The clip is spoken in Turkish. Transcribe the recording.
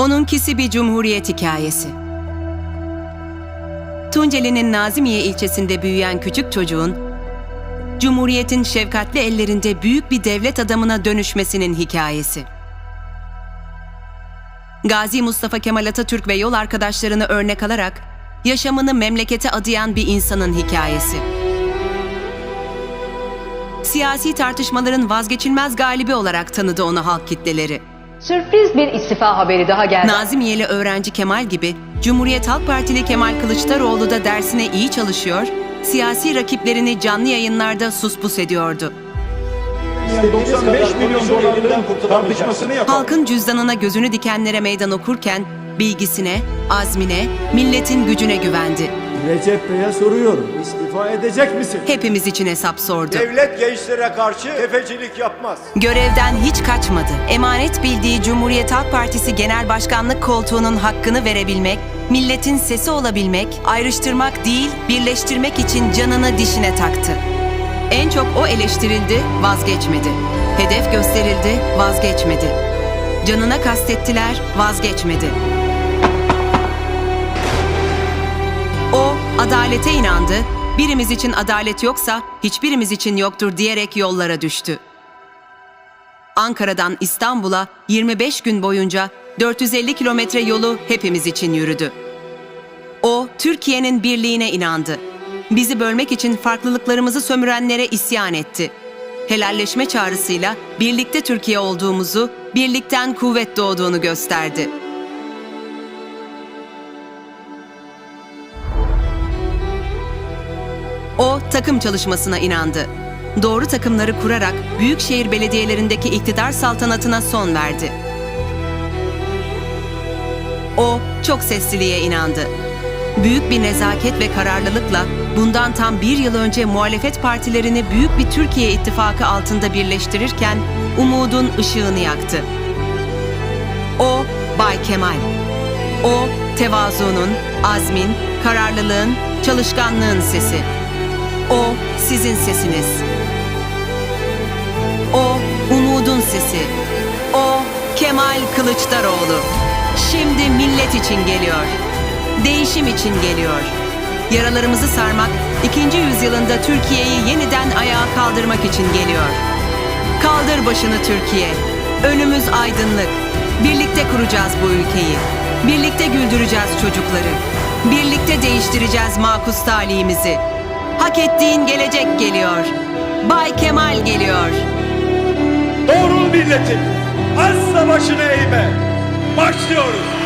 Onunkisi bir cumhuriyet hikayesi. Tunceli'nin Nazimiye ilçesinde büyüyen küçük çocuğun, Cumhuriyet'in şefkatli ellerinde büyük bir devlet adamına dönüşmesinin hikayesi. Gazi Mustafa Kemal Atatürk ve yol arkadaşlarını örnek alarak yaşamını memlekete adayan bir insanın hikayesi. Siyasi tartışmaların vazgeçilmez galibi olarak tanıdı onu halk kitleleri. Sürpriz bir istifa haberi daha geldi. Nazimiyeli öğrenci Kemal gibi Cumhuriyet Halk Partili Kemal Kılıçdaroğlu da dersine iyi çalışıyor, siyasi rakiplerini canlı yayınlarda suspus ediyordu. 95 milyon tartışmasını yapalım. Halkın cüzdanına gözünü dikenlere meydan okurken bilgisine, azmine, milletin gücüne güvendi. Recep Bey'e soruyorum. İstifa edecek misin? Hepimiz için hesap sordu. Devlet gençlere karşı tefecilik yapmaz. Görevden hiç kaçmadı. Emanet bildiği Cumhuriyet Halk Partisi Genel Başkanlık koltuğunun hakkını verebilmek, milletin sesi olabilmek, ayrıştırmak değil, birleştirmek için canını dişine taktı. En çok o eleştirildi, vazgeçmedi. Hedef gösterildi, vazgeçmedi. Canına kastettiler, vazgeçmedi. Adalete inandı, birimiz için adalet yoksa hiçbirimiz için yoktur diyerek yollara düştü. Ankara'dan İstanbul'a 25 gün boyunca 450 kilometre yolu hepimiz için yürüdü. O, Türkiye'nin birliğine inandı. Bizi bölmek için farklılıklarımızı sömürenlere isyan etti. Helalleşme çağrısıyla birlikte Türkiye olduğumuzu, birlikten kuvvet doğduğunu gösterdi. O takım çalışmasına inandı. Doğru takımları kurarak büyükşehir belediyelerindeki iktidar saltanatına son verdi. O çok sesliliğe inandı. Büyük bir nezaket ve kararlılıkla bundan tam bir yıl önce muhalefet partilerini büyük bir Türkiye ittifakı altında birleştirirken umudun ışığını yaktı. O Bay Kemal. O tevazunun, azmin, kararlılığın, çalışkanlığın sesi. O sizin sesiniz. O umudun sesi. O Kemal Kılıçdaroğlu. Şimdi millet için geliyor. Değişim için geliyor. Yaralarımızı sarmak, ikinci yüzyılında Türkiye'yi yeniden ayağa kaldırmak için geliyor. Kaldır başını Türkiye. Önümüz aydınlık. Birlikte kuracağız bu ülkeyi. Birlikte güldüreceğiz çocukları. Birlikte değiştireceğiz makus talihimizi. Hak ettiğin gelecek geliyor. Bay Kemal geliyor. Doğrul milletin. Asla başını eğme. Başlıyoruz.